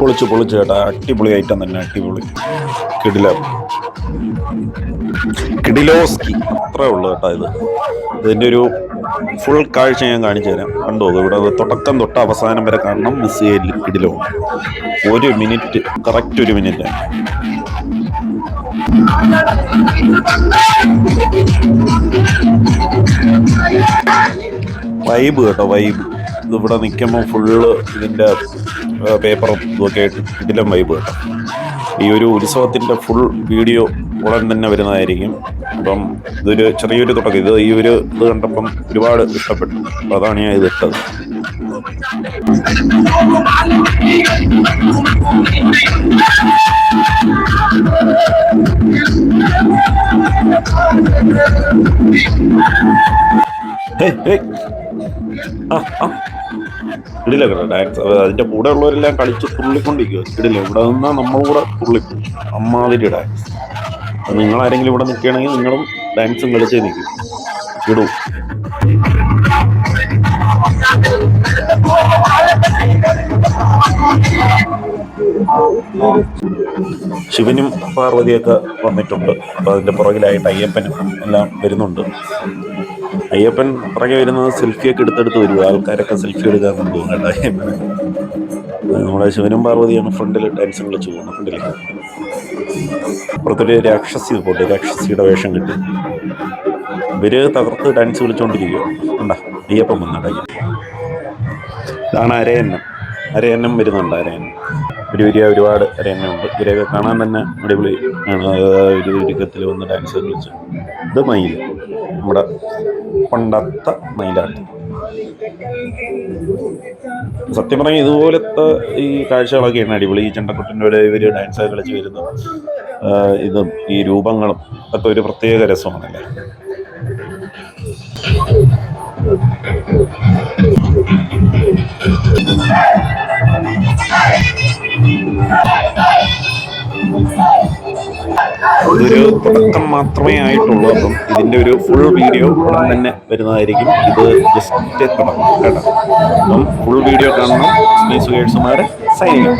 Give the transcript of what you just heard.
പൊളിച്ചു പൊളിച്ചു കേട്ടോ. അടിപൊളി ഐറ്റം തന്നെ അടിപൊളി. കിടില. കിഡിലോസ്കി അത്രേ ഉള്ളു കേട്ടോ ഇത്. ഇതിന്റെ ഒരു ഫുൾ കാഴ്ച ഞാൻ കാണിച്ചു തരാം. കണ്ടോ ഇവിടെ തുടക്കം തൊട്ട് അവസാനം വരെ കാണണം. മിസ് കിടിലോ. ഒരു മിനിറ്റ് കറക്റ്റ് ഒരു മിനിറ്റ് വൈബ് കേട്ടോ വൈബ് ഇതിവിടെ നിൽക്കുമ്പോൾ ഫുള്ള് ഇതിന്റെ പേപ്പറും ഇതൊക്കെ ആയിട്ട് ഇതിലും വൈബ് കേട്ടോ. ഈ ഒരു ഉത്സവത്തിന്റെ ഫുൾ വീഡിയോ ഉടൻ തന്നെ വരുന്നതായിരിക്കും. അപ്പം ഇതൊരു ചെറിയൊരു തുടക്കം. ഇത് ഈ ഒരു ഇത് കണ്ടപ്പം ഒരുപാട് ഇഷ്ടപ്പെട്ടു. അപ്പം അതാണ് ഞാൻ ഇത് ഇട്ടത്. Hey, hey. ഇടില്ല ഡാൻസ് അതിന്റെ കൂടെ ഉള്ളവരെല്ലാം കളിച്ച് തുള്ളിക്കൊണ്ടിരിക്കുക ഇടില്ല ഇവിടെ നിന്നാ നമ്മൾ കൂടെ തുള്ളിക്കും. അമ്മാതിരി ഡാൻസ് നിങ്ങൾ ആരെങ്കിലും ഇവിടെ നിൽക്കുകയാണെങ്കിൽ നിങ്ങളും ഡാൻസും കളിച്ചേ നിൽക്കും. ഇടൂ. ശിവനും പാർവതിയൊക്കെ വന്നിട്ടുണ്ട്. അപ്പൊ അതിന്റെ പുറകിലായിട്ട് അയ്യപ്പനും എല്ലാം വരുന്നുണ്ട്. അയ്യപ്പൻ പുറകെ വരുന്നത് സെൽഫിയൊക്കെ എടുത്തെടുത്ത് വരും. ആൾക്കാരൊക്കെ സെൽഫി എടുക്കാൻ തോന്നുന്നുണ്ട് അയ്യപ്പന് നമ്മുടെ ശിവനും പാർവതിയാണ് ഫ്രണ്ടിൽ ഡാൻസ് കളിച്ച് പോകുന്നത്. ഫ്രണ്ടിൽ അപ്പുറത്തൊരു രാക്ഷസി പോട്ടെ. രാക്ഷസിയുടെ വേഷം കിട്ടി. ഇവർ തകർത്ത് ഡാൻസ് കളിച്ചുകൊണ്ടിരിക്കുക ഉണ്ടാ അയ്യപ്പൻ അയ്യപ്പൻ ഇതാണ് അരയന്നം. അരയന്നം വരുന്നുണ്ട് അരയന്നം. ഒരു വലിയ ഒരുപാട് രംഗമുണ്ട് ഇവരെയൊക്കെ കാണാൻ തന്നെ അടിപൊളി ആണ്. ഒരു ഒരുക്കത്തിൽ വന്ന് ഡാൻസ് കളിച്ച്. ഇത് മയിൽ. നമ്മുടെ പണ്ടത്തെ മയിലാണ് സത്യം പറഞ്ഞാൽ ഇതുപോലത്തെ ഈ കാഴ്ചകളൊക്കെയാണ് അടിപൊളി. ഈ ചെണ്ടക്കുട്ടിന്റെ ഒരു ഇവർ ഡാൻസ് കളിച്ച് വരുന്ന ഇതും ഈ രൂപങ്ങളും ഒക്കെ ഒരു പ്രത്യേക രസമാണല്ലേ? ഇതൊരു തുടക്കം മാത്രമേ ആയിട്ടുള്ളൂ. അപ്പം ഇതിന്റെ ഒരു ഫുൾ വീഡിയോ ഉടൻ തന്നെ വരുന്നതായിരിക്കും. ഇത് ജസ്റ്റ് തുടക്കം കേട്ടോ. അപ്പം ഫുൾ വീഡിയോ കാണണം. സ്നേഹ സുഖേഴ്സുമാരെ സൈനിങ്